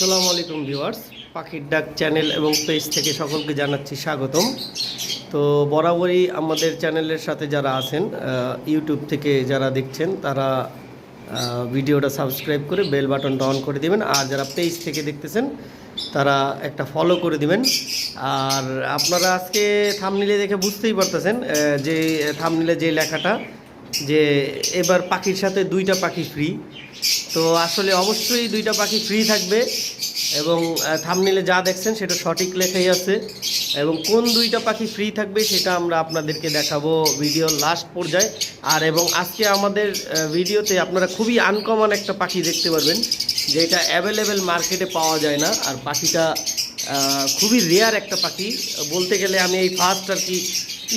আসসালামু আলাইকুম ভিউয়ার্স, পাখির ডাক চ্যানেল এবং পেজ থেকে সকলকে জানাচ্ছি স্বাগতম। তো বরাবরই আমাদের চ্যানেলের সাথে যারা আছেন ইউটিউব থেকে যারা দেখছেন, তারা ভিডিওটা সাবস্ক্রাইব করে বেল বাটনটা অন করে দিবেন, আর যারা পেজ থেকে দেখতেছেন, তারা একটা ফলো করে দিবেন। আর আপনারা আজকে থামনিলে দেখে বুঝতেই পারতেছেন যে থামনিলে যে লেখাটা যে এবার পাখির সাথে দুইটা পাখি ফ্রি তো আসলে অবশ্যই দুইটা পাখি ফ্রি থাকবে এবং থামনিলে যা দেখছেন সেটা সঠিক লেখাই আছে এবং কোন দুইটা পাখি ফ্রি থাকবে সেটা আমরা আপনাদেরকে দেখাবো ভিডিও লাস্ট পর্যায়ে। আর এবং আজকে আমাদের ভিডিওতে আপনারা খুবই আনকমন একটা পাখি দেখতে পারবেন, যেটা অ্যাভেলেবেল মার্কেটে পাওয়া যায় না। আর পাখিটা খুবই রেয়ার একটা পাখি। বলতে গেলে আমি এই ফার্স্ট আর কি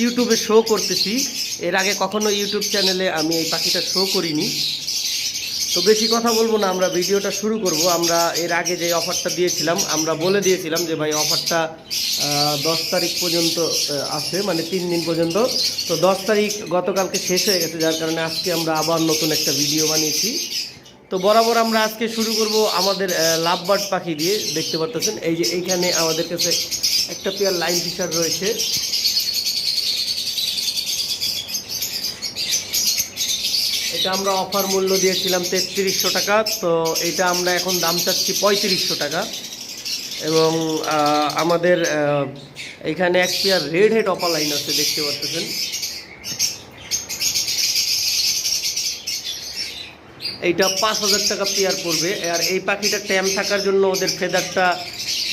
ইউটিউবে শো করতেছি। এর আগে কখনো ইউটিউব চ্যানেলে আমি এই পাখিটা শো করিনি। তো বেশি কথা বলব না, আমরা ভিডিওটা শুরু করব। আমরা এর আগে যে অফারটা দিয়েছিলাম, আমরা বলে দিয়েছিলাম যে ভাই অফারটা দশ তারিখ পর্যন্ত আছে মানে তিন দিন পর্যন্ত। তো দশ তারিখ গতকালকে শেষ হয়ে গেছে, যার কারণে আজকে আমরা আবার নতুন একটা ভিডিও বানিয়েছি। তো বরাবর আমরা আজকে শুরু করব আমাদের লাভ বার্ড পাখি দিয়ে। দেখতে পারতেছেন, এই যে এইখানে আমাদের কাছে একটা পেয়ার লাইন ফিশার রয়েছে। এটা আমরা অফার মূল্য দিয়েছিলাম তেত্রিশশো টাকা, তো এটা আমরা এখন দাম চাচ্ছি পঁয়ত্রিশশো টাকা। এবং আমাদের এখানে এক pair red head opaline আছে, দেখতে পাচ্ছেন। এইটা পাঁচ হাজার টাকা পেয়ার পড়বে, আর এই পাখিটা ট্যাম থাকার জন্য ওদের ফেদারটা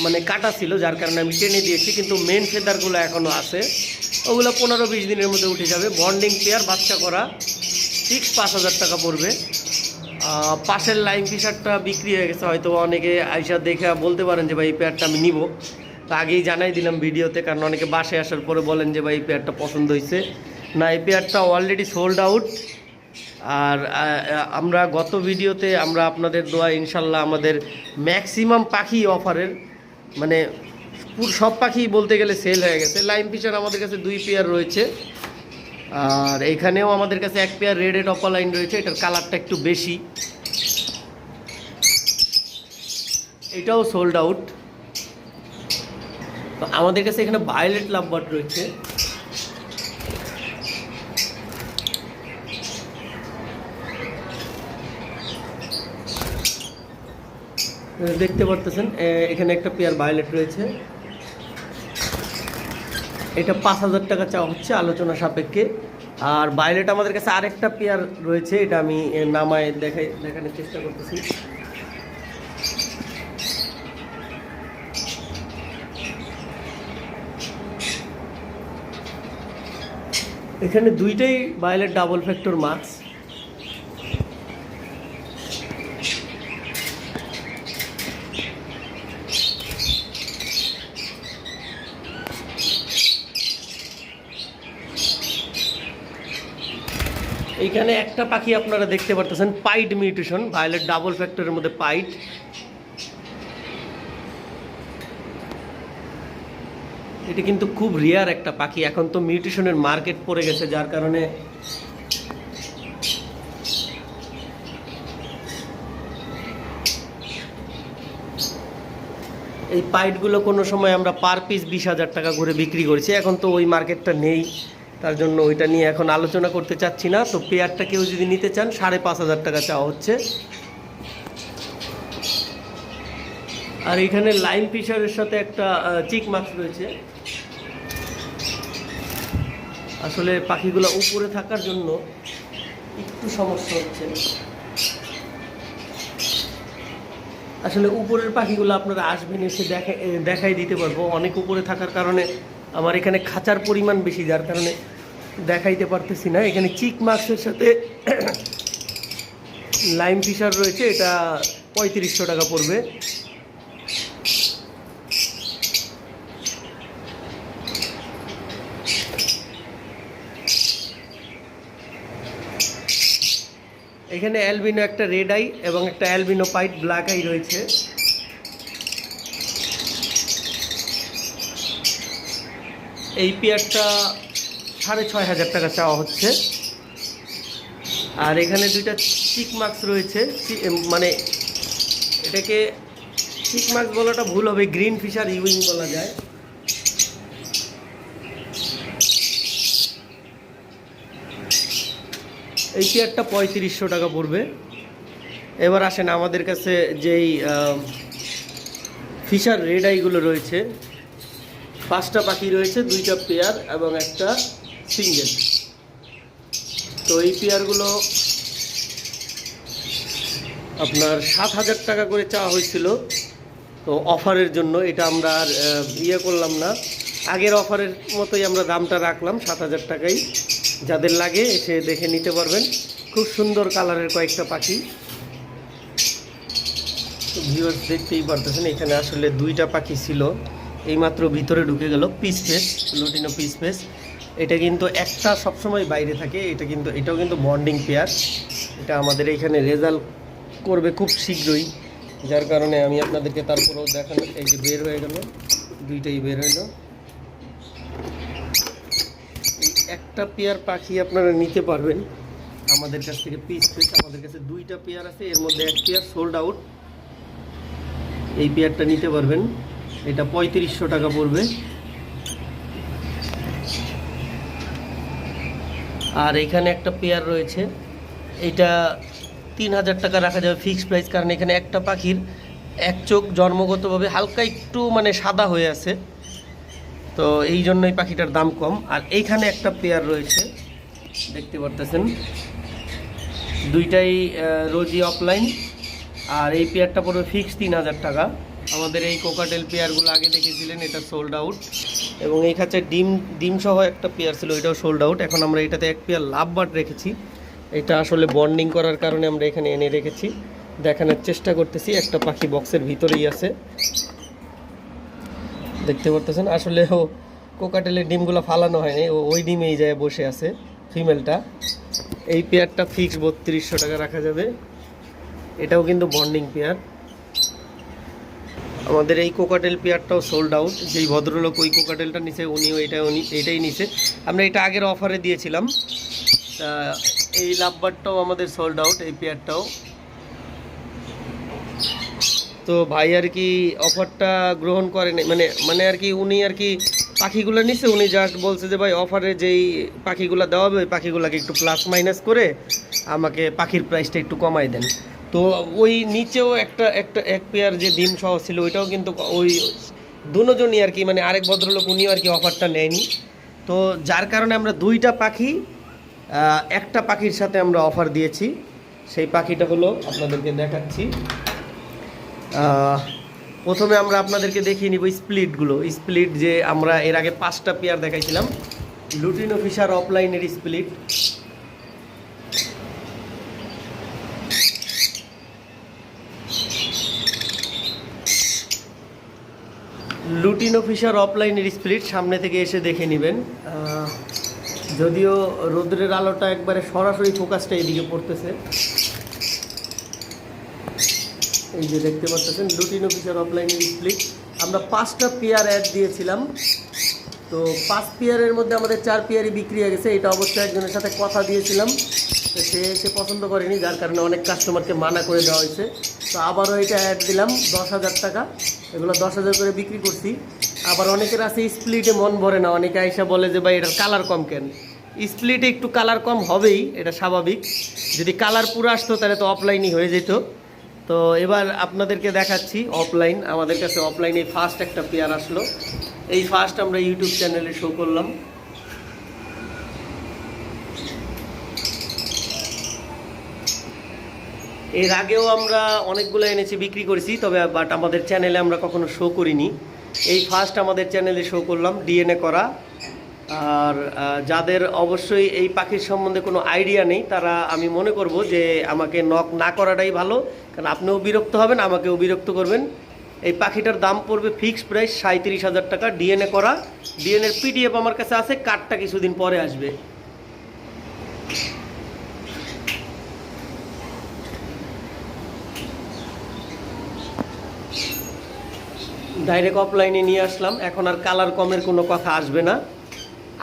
মানে কাটা ছিল, যার কারণে আমি টেনে দিয়েছি, কিন্তু মেন ফেদারগুলো এখনও আছে। ওগুলো পনেরো বিশ দিনের মধ্যে উঠে যাবে। বন্ডিং পেয়ার বাচ্চা করা। ফিক্স পাঁচ হাজার টাকা পড়বে। পাশের লাইন টি শার্টটা বিক্রি হয়ে গেছে। হয়তো অনেকে আইসা দেখে বলতে পারেন যে, ভাই, এই পেয়ারটা আমি নিব। তা আগেই জানাই দিলাম ভিডিওতে, কারণ অনেকে বাসে আসার পরে বলেন যে, ভাই, এই পেয়ারটা পছন্দ হয়েছে না, এই পেয়ারটা অলরেডি সোল্ড আউট আর আমরা গত ভিডিওতে আমরা আপনাদের দোয়া, ইনশাল্লাহ আমাদের ম্যাক্সিমাম পাখি অফারের মানে সব পাখি বলতে গেলে সেল হয়ে গেছে। লাইম ফিশার আমাদের কাছে দুই পেয়ার রয়েছে। আর এখানেও আমাদের কাছে এক pair red head opaline রয়েছে, এটার কালারটা একটু বেশি। এটাও সোল্ড আউট আমাদের কাছে এখানে ভায়োলেট লাভবার্ড রয়েছে। দেখতে পারতেছেন এখানে একটা পেয়ার ভায়োলেট রয়েছে। এটা পাঁচ হাজার টাকা চাওয়া হচ্ছে আলোচনা সাপেক্ষে। আর বাইলেট আমাদের কাছে আরেকটা পেয়ার রয়েছে, এটা আমি নামায় দেখাই, দেখানোর চেষ্টা করতেছি। এখানে দুইটাই বাইলেট ডাবল ফ্যাক্টর মাস্ক। এইখানে একটা পাখি আপনারা দেখতে পারতেছেন, পাইট মিউটেশন, ভায়োলেট ডাবল ফ্যাক্টরের মধ্যে পাইট। এটি কিন্তু খুব রেয়ার একটা পাখি, এখন তো মিউটেশনের মার্কেট পড়ে গেছে, যার কারণে এই পাইটগুলো কোনো সময় আমরা পার পিস বিশ হাজার টাকা করে বিক্রি করেছি, এখন তো ওই মার্কেটটা নেই। তার জন্য ওইটা নিয়ে এখন আলোচনা করতে চাচ্ছি না। তো পেয়ারটা কেউ যদি নিতে চান, সাড়ে পাঁচ হাজার টাকা চাওয়া হচ্ছে। আর এখানে লাইম ফিশারের সাথে একটা চিক মাছ রয়েছে। আসলে পাখিগুলো উপরে থাকার জন্য একটু সমস্যা হচ্ছে। আসলে উপরের পাখিগুলো আপনারা আসবেন, এসে দেখা দেখাই দিতে পারব। অনেক উপরে থাকার কারণে আমার এখানে খাঁচার পরিমাণ বেশি, যার কারণে দেখাইতে পারতেছি না। এখানে চিক মাছের সাথে লাইম ফিশার রয়েছে, এটা পঁয়ত্রিশশো টাকা পড়বে। এখানে অ্যালবিনো একটা রেড আই এবং একটা অ্যালবিনো পাইট ব্ল্যাক আই রয়েছে। এই পেয়ারটা সাড়ে ছয় হাজার টাকা চাওয়া হচ্ছে। আর এখানে দুইটা চিক মার্কস রয়েছে। মানে এটাকে চিকমাক্স বলাটা ভুল হবে গ্রিন ফিশার ইউইং বলা যায়। এই চেয়ারটা পঁয়ত্রিশশো টাকা পড়বে। এবার আসেন আমাদের কাছে যেই ফিশার রেড আইগুলো রয়েছে। পাঁচটা পাখি রয়েছে, দুইটা পেয়ার এবং একটা সিঙ্গেল। তো এই পেয়ারগুলো আপনার সাত হাজার টাকা করে চাওয়া হয়েছিল। তো অফারের জন্য এটা আমরা আর ইয়ে করলাম না। আগের অফারের মতোই আমরা দামটা রাখলাম সাত হাজার টাকাই। যাদের লাগে এসে দেখে নিতে পারবেন। খুব সুন্দর কালারের কয়েকটা পাখি। ভিউয়ার্স দেখতেই পারতেছেন, এখানে আসলে দুইটা পাখি ছিল। এইমাত্র ভিতরে ঢুকে গেল peach face lutino peach face এটা কিন্তু একটা সবসময় বাইরে থাকে, এটা কিন্তু, এটাও কিন্তু বন্ডিং পেয়ার এটা আমাদের এখানে রেজাল্ট করবে খুব শীঘ্রই। যার কারণে আমি আপনাদেরকে তারপরেও দেখানো, এই যে বের হয়ে গেল, দুইটাই বের হইল। এই একটা পেয়ার পাখি আপনারা নিতে পারবেন। আমাদের কাছ থেকে পিস পিস আমাদের কাছে দুইটা পেয়ার আছে, এর মধ্যে এক পেয়ার সোল্ড আউট এই পেয়ারটা নিতে পারবেন। এটা পঁয়ত্রিশশো টাকা পড়বে। আর এখানে একটা পেয়ার রয়েছে। এটা তিন হাজার টাকা রাখা যাবে ফিক্সড প্রাইস কারণ এখানে একটা পাখির এক চোখ জন্মগতভাবে হালকা একটু মানে সাদা হয়ে আছে। তো এই জন্যই পাখিটার দাম কম। আর এইখানে একটা পেয়ার রয়েছে। দেখতে পারতেছেন। দুইটাই রোজি অফলাইন আর এই পেয়ারটা পড়বে ফিক্স তিন হাজার টাকা। আমাদের এই কোকাটেল পেয়ারগুলো আগে দেখেছিলেন, এটা সোল্ড আউট এবং এই কাছে ডিম ডিম সহ একটা পেয়ার ছিল, এটাও সোল্ড আউট এখন আমরা এটাতে এক পেয়ার লাভ বার্ড রেখেছি। এটা আসলে বন্ডিং করার কারণে আমরা এখানে এনে রেখেছি। দেখানোর চেষ্টা করতেছি, একটা পাখি বক্সের ভিতরেই আছে। দেখতে পারতেছেন? আসলে ও কোকাটেলের ডিমগুলো ফালানো হয়নি, ও ওই ডিমেই যায় বসে আছে ফিমেলটা এই পেয়ারটা ফিক্স বত্রিশশো টাকা রাখা যাবে। এটাও কিন্তু বন্ডিং পেয়ার। আমাদের এই কোকাটেল পেয়ারটাও সোল্ড আউট যেই ভদ্রলোক ওই কোকাটেলটা নিছে, উনিও এটা, উনি এটাই নিছে। আমরা এটা আগের অফারে দিয়েছিলাম। তা এই লাভবারটাও আমাদের সোল্ড আউট এই পেয়ারটাও তো ভাই আর কি অফারটা গ্রহণ করেন মানে মানে আর কি উনি আর কি পাখিগুলো নিছে, উনি জাস্ট বলছে যে, ভাই অফারে যেই পাখিগুলো দেওয়া হবে, ওই পাখিগুলোকে একটু প্লাস মাইনাস করে আমাকে পাখির প্রাইসটা একটু কমাই দেন। তো ওই নিচেও একটা একটা, এক পেয়ার যে ডিম সহ ছিল, ওইটাও কিন্তু ওই দুজনই আর কি মানে আরেক ভদ্রলোক উনিও আর কি অফারটা নেয়নি। তো যার কারণে আমরা দুইটা পাখি একটা পাখির সাথে আমরা অফার দিয়েছি। সেই পাখিটা হলো আপনাদেরকে দেখাচ্ছি। প্রথমে আমরা আপনাদেরকে দেখিয়ে নিব স্প্লিটগুলো। স্প্লিট যে আমরা এর আগে পাঁচটা পেয়ার দেখাইছিলাম। লুটিনো ফিশার অফলাইনের স্প্লিট। লুটিনো ফিশার অফলাইনের স্প্লিট সামনে থেকে এসে দেখে নেবেন। যদিও রোদ্রের আলোটা একবারে সরাসরি ফোকাসটা এদিকে পড়তেছে। এই যে দেখতে পাচ্ছেন লুটিনো ফিচার অফলাইন স্প্লিট আমরা পাঁচটা পেয়ার অ্যাড দিয়েছিলাম। তো পাঁচ পেয়ারের মধ্যে আমাদের চার পেয়ারই বিক্রি হয়ে গেছে। এটা অবশ্যই একজনের সাথে কথা দিয়েছিলাম। তো সে সে পছন্দ করেনি, যার কারণে অনেক কাস্টমারকে মানা করে দেওয়া হয়েছে। তো আবারও এটা অ্যাড দিলাম, দশ হাজার টাকা। এগুলো দশ হাজার করে বিক্রি করছি। আবার অনেকের আছে স্প্লিটে মন ভরে না, অনেকে আইসা বলে যে, ভাই, এটার কালার কম কেন? স্প্লিটে একটু কালার কম হবেই, এটা স্বাভাবিক। যদি কালার পুরো আসতো, তাহলে তো অফলাইনই হয়ে যেত। তো এবার আপনাদেরকে দেখাচ্ছি অফলাইন আমাদের কাছে অফলাইনে ফার্স্ট একটা পেয়ার আসলো। এই ফার্স্ট আমরা ইউটিউব চ্যানেলে শো করলাম। এর আগেও আমরা অনেকগুলো এনেছি, বিক্রি করেছি, তবে বাট আমাদের চ্যানেলে আমরা কখনো শো করিনি। এই ফার্স্ট আমাদের চ্যানেলে শো করলাম ডিএনএ করা। আর যাদের অবশ্যই এই পাখির সম্বন্ধে কোনো আইডিয়া নেই, তারা আমি মনে করব যে আমাকে নক না করাটাই ভালো। কারণ আপনিও বিরক্ত হবেন, আমাকেও বিরক্ত করবেন। এই পাখিটার দাম পড়বে ফিক্সড প্রাইস সাঁত্রিশ হাজার টাকা ডিএনএ করা। ডিএনএর পিডিএফ আমার কাছে আছে কার্ডটা কিছুদিন পরে আসবে। ডাইরেক্ট অফলাইনে নিয়ে আসলাম। এখন আর কালার কমের কোনো কথা আসবে না।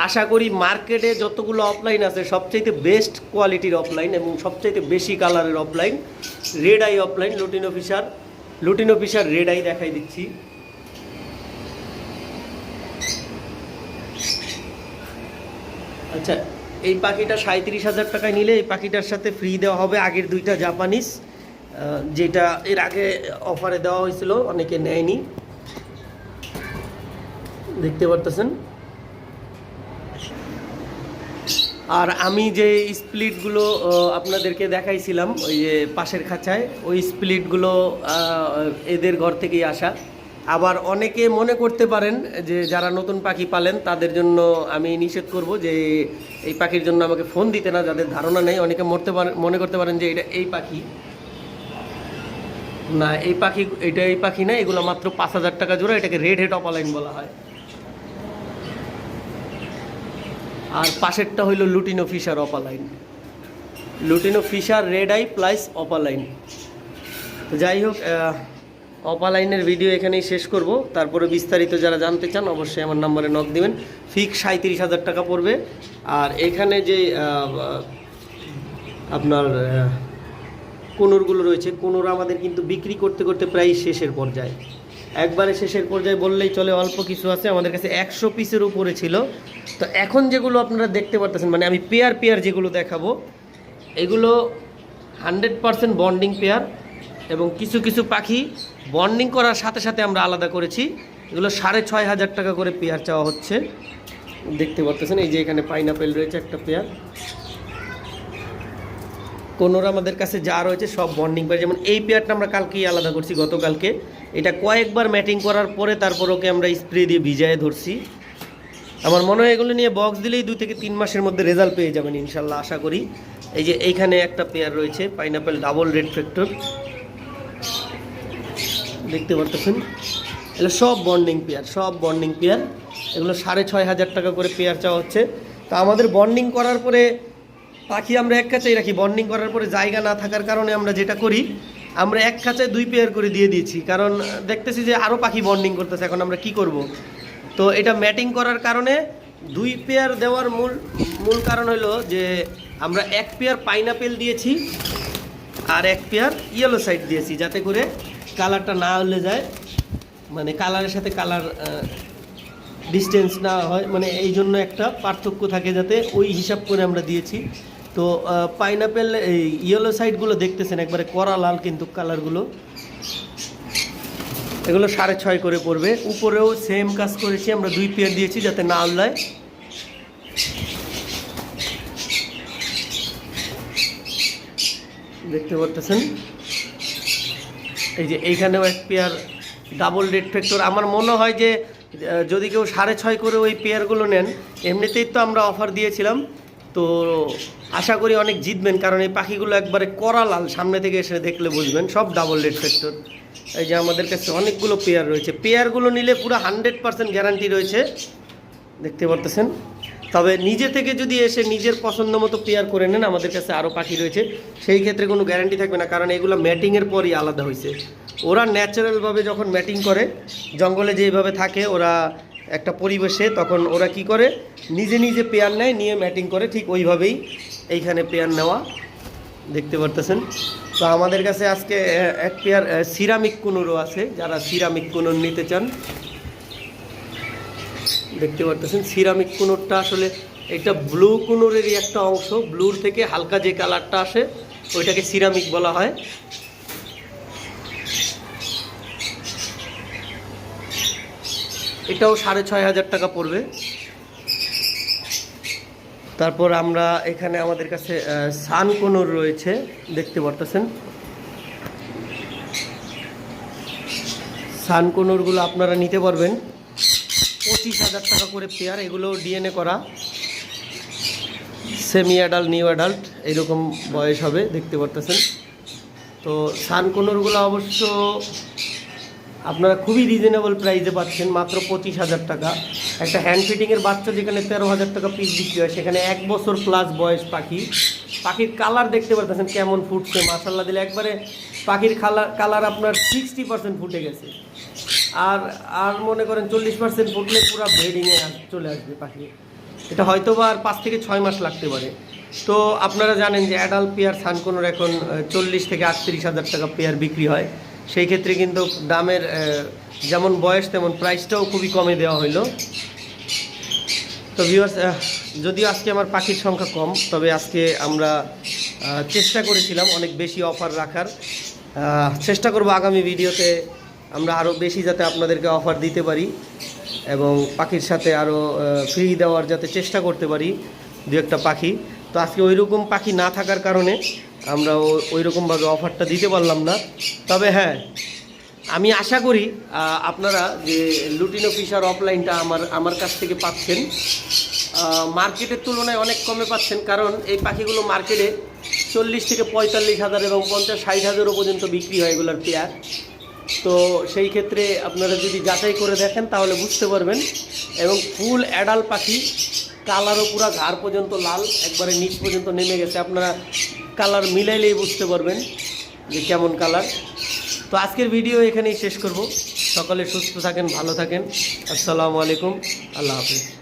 আশা করি মার্কেটে যতগুলো অফলাইন আছে সবচাইতে বেস্ট কোয়ালিটির অফলাইন এবং সবচাইতে বেশি কালারের opaline red eye opaline lutino officer lutino officer red eye দেখাই দিচ্ছি। আচ্ছা এই পাখিটা সাঁত্রিশ হাজার টাকায় নিলে এই পাখিটার সাথে ফ্রি দেওয়া হবে আগের দুইটা জাপানিজ আহ, যেটা এর আগে অফারে দেওয়া হয়েছিল অনেকে নেয়নি। দেখতে পারতেছেন? আর আমি যে স্প্লিটগুলো আপনাদেরকে দেখাইছিলাম, ওই যে পাশের খাঁচায়, ওই স্প্লিটগুলো এদের ঘর থেকেই আসা। আবার অনেকে মনে করতে পারেন যে যারা নতুন পাখি পালেন, তাদের জন্য আমি নিষেধ করব যে এই পাখির জন্য আমাকে ফোন দিতে না, যাদের ধারণা নেই। অনেকে মরতে পারেন মনে করতে পারেন যে এটা এই পাখি। না, এই পাখি, এটা এই পাখি না, এগুলো মাত্র পাঁচ হাজার টাকা জোড়া, এটাকে রেড হেড অপালাইন বলা হয়। আর পাশেরটা হইল lutino fisher opaline lutino fisher red eye plus opaline তো যাই হোক অপালাইনের ভিডিও এখানেই শেষ করব। তারপরে বিস্তারিত যারা জানতে চান, অবশ্যই আমার নাম্বারে নক দিবেন। ফিক্স সাঁত্রিশ হাজার টাকা পড়বে। আর এখানে যে আপনার কোনোরগুলো রয়েছে, কোনোর আমাদের কিন্তু বিক্রি করতে করতে প্রায় শেষের পর্যায়ে। একবারে শেষের পর্যায়ে বললেই চলে, অল্প কিছু আছে। আমাদের কাছে একশো পিসের উপরে ছিল। তো এখন যেগুলো আপনারা দেখতে পারতেছেন মানে আমি পেয়ার পেয়ার যেগুলো দেখাবো, এগুলো হান্ড্রেড পারসেন্ট বন্ডিং পেয়ার এবং কিছু কিছু পাখি বন্ডিং করার সাথে সাথে আমরা আলাদা করেছি। এগুলো সাড়ে ছয় হাজার টাকা করে পেয়ার চাওয়া হচ্ছে। দেখতে পারতেছেন, এই যে এখানে পাইনাপেল রয়েছে একটা পেয়ার। কোনোর আমাদের কাছে যা রয়েছে সব বন্ডিং পেয়ার যেমন এই পেয়ারটা আমরা কালকেই আলাদা করছি, গতকালকে। এটা কয়েকবার ম্যাটিং করার পরে তারপর ওকে আমরা স্প্রে দিয়ে ভিজায় ধরছি। আমার মনে হয় এগুলো নিয়ে বক্স দিলেই দুই থেকে তিন মাসের মধ্যে রেজাল্ট পেয়ে যাবেন ইনশাল্লাহ, আশা করি। এই যে এইখানে একটা পেয়ার রয়েছে পাইনাপেল ডাবল রেড ফ্যাক্টর দেখতে পারতেছেন? এগুলো সব বন্ডিং পেয়ার সব বন্ডিং পেয়ার এগুলো সাড়ে ছয় হাজার টাকা করে পেয়ার চাওয়া হচ্ছে। তো আমাদের বন্ডিং করার পরে পাখি আমরা এক কাছেই রাখি বন্ডিং করার পরে জায়গা না থাকার কারণে আমরা যেটা করি, আমরা এক কাছে দুই পেয়ার করে দিয়ে দিয়েছি। কারণ দেখতেছি যে আরও পাখি বন্ডিং করতেছে, এখন আমরা কি করব? তো এটা ম্যাটিং করার কারণে দুই পেয়ার দেওয়ার মূল মূল কারণ হলো যে আমরা এক পেয়ার পাইনাপেল দিয়েছি আর এক পেয়ার ইয়েলো সাইড দিয়েছি, যাতে করে কালারটা না হলে যায় মানে কালারের সাথে কালার ডিস্টেন্স না হয় মানে এই জন্য একটা পার্থক্য থাকে যাতে ওই হিসাব করে আমরা দিয়েছি। তো পাইনাপেল এই ইয়েলো সাইডগুলো দেখতেছেন, একবারে কড়া, লাল কিন্তু কালারগুলো এগুলো সাড়ে ছয় করে পড়বে। উপরেও সেম কাজ করেছি, আমরা দুই পেয়ার দিয়েছি যাতে না আল্লায়। দেখতে পারতেছেন? এই যে এইখানেও এক পেয়ার ডাবল রেড ফ্যাক্টর আমার মনে হয় যে যদি কেউ সাড়ে ছয় করে ওই পেয়ারগুলো নেন, এমনিতেই তো আমরা অফার দিয়েছিলাম। তো আশা করি অনেক জিতবেন, কারণ এই পাখিগুলো একবারে কড়া লাল, সামনে থেকে এসে দেখলে বুঝবেন, সব ডাবল রেড ফ্যাক্টর এই যে আমাদের কাছে অনেকগুলো পেয়ার রয়েছে। পেয়ারগুলো নিলে পুরো হান্ড্রেড পার্সেন্ট গ্যারান্টি রয়েছে। দেখতে পারতেছেন? তবে নিজে থেকে যদি এসে নিজের পছন্দ মতো পেয়ার করে নেন, আমাদের কাছে আরও পাখি রয়েছে। সেই ক্ষেত্রে কোনো গ্যারান্টি থাকবে না, কারণ এগুলো ম্যাটিংয়ের পরই আলাদা হয়েছে ওরা ন্যাচারালভাবে যখন ম্যাটিং করে, জঙ্গলে যেভাবে থাকে, ওরা একটা পরিবেশে, তখন ওরা কি করে? নিজে নিজে পেয়ার নেয়, নিয়ে ম্যাটিং করে, ঠিক ওইভাবেই এইখানে পেয়ার নেওয়া। দেখতে পারতেছেন? তো আমাদের কাছে আজকে এক পেয়ার সিরামিক কুনুরও আছে, যারা সিরামিক কুনুর নিতে চান। দেখতে পারতেছেন? সিরামিক কুনুরটা আসলে এটা ব্লু কুনুরেরই একটা অংশ, ব্লুর থেকে হালকা যে কালারটা আসে, ওইটাকে সিরামিক বলা হয়। এটাও সাড়ে ছয় হাজার টাকা পড়বে। তারপর আমরা এখানে আমাদের কাছে সান কোনোর রয়েছে, দেখতে পারতেছেন। সান কোনোরগুলো আপনারা নিতে পারবেন। পঁচিশ হাজার টাকা করে পেয়ার, এগুলো ডিএনএ করা। সেমি অ্যাডাল্ট, নিউ অ্যাডাল্ট, এরকম বয়স হবে, দেখতে পারতেছেন। তো সান কোনোরগুলো অবশ্য আপনারা খুবই রিজনেবল প্রাইসে পাচ্ছেন মাত্র পঁচিশ হাজার টাকা। একটা হ্যান্ড ফিটিংয়ের বাচ্চা যেখানে তেরো হাজার টাকা পিস বিক্রি হয়, সেখানে এক বছর প্লাস বয়স পাখি। পাখির কালার দেখতে পারতেছেন কেমন ফুটছে মাসাল্লা দিলে একবারে পাখির কালার কালার আপনার সিক্সটি পার্সেন্ট ফুটে গেছে। আর আর মনে করেন চল্লিশ পার্সেন্ট ফুটলে পুরো ব্রিডিংয়ে চলে আসবে পাখি। এটা হয়তো বা আর পাঁচ থেকে ছয় মাস লাগতে পারে। তো আপনারা জানেন যে অ্যাডাল্ট পেয়ার সানকোনোর এখন চল্লিশ থেকে আটত্রিশ হাজার টাকা পেয়ার বিক্রি হয়। সেই ক্ষেত্রে কিন্তু দামের যেমন বয়স তেমন প্রাইসটাও খুবই কমে দেওয়া হইল। তো ভিউয়ার্স যদিও আজকে আমার পাখির সংখ্যা কম, তবে আজকে আমরা চেষ্টা করেছিলাম অনেক বেশি অফার রাখার। চেষ্টা করব আগামী ভিডিওতে আমরা আরও বেশি যাতে আপনাদেরকে অফার দিতে পারি এবং পাখির সাথে আরও ফ্রি দেওয়ার যাতে চেষ্টা করতে পারি দু একটা পাখি। তো আজকে ওই রকম পাখি না থাকার কারণে আমরা ওই রকমভাবে অফারটা দিতে পারলাম না। তবে হ্যাঁ আমি আশা করি আপনারা যে লুটিনো ফিশার অফলাইনটা আমার আমার কাছ থেকে পাচ্ছেন মার্কেটের তুলনায় অনেক কমে পাচ্ছেন, কারণ এই পাখিগুলো মার্কেটে চল্লিশ থেকে পঁয়তাল্লিশ হাজার এবং পঞ্চাশ ষাট হাজারও পর্যন্ত বিক্রি হয় এগুলোর পেয়ার তো সেই ক্ষেত্রে আপনারা যদি যাচাই করে দেখেন, তাহলে বুঝতে পারবেন। এবং ফুল অ্যাডাল পাখি কালারও পুরা ঘাড় পর্যন্ত লাল, একবারে নিচ পর্যন্ত নেমে গেছে। আপনারা কালার মিলাইলেই বুঝতে পারবেন যে কেমন কালার। তো আজকের ভিডিও এখানেই শেষ করব। সকলে সুস্থ থাকেন, ভালো থাকেন। আসসালামু আলাইকুম। আল্লাহ হাফিজ।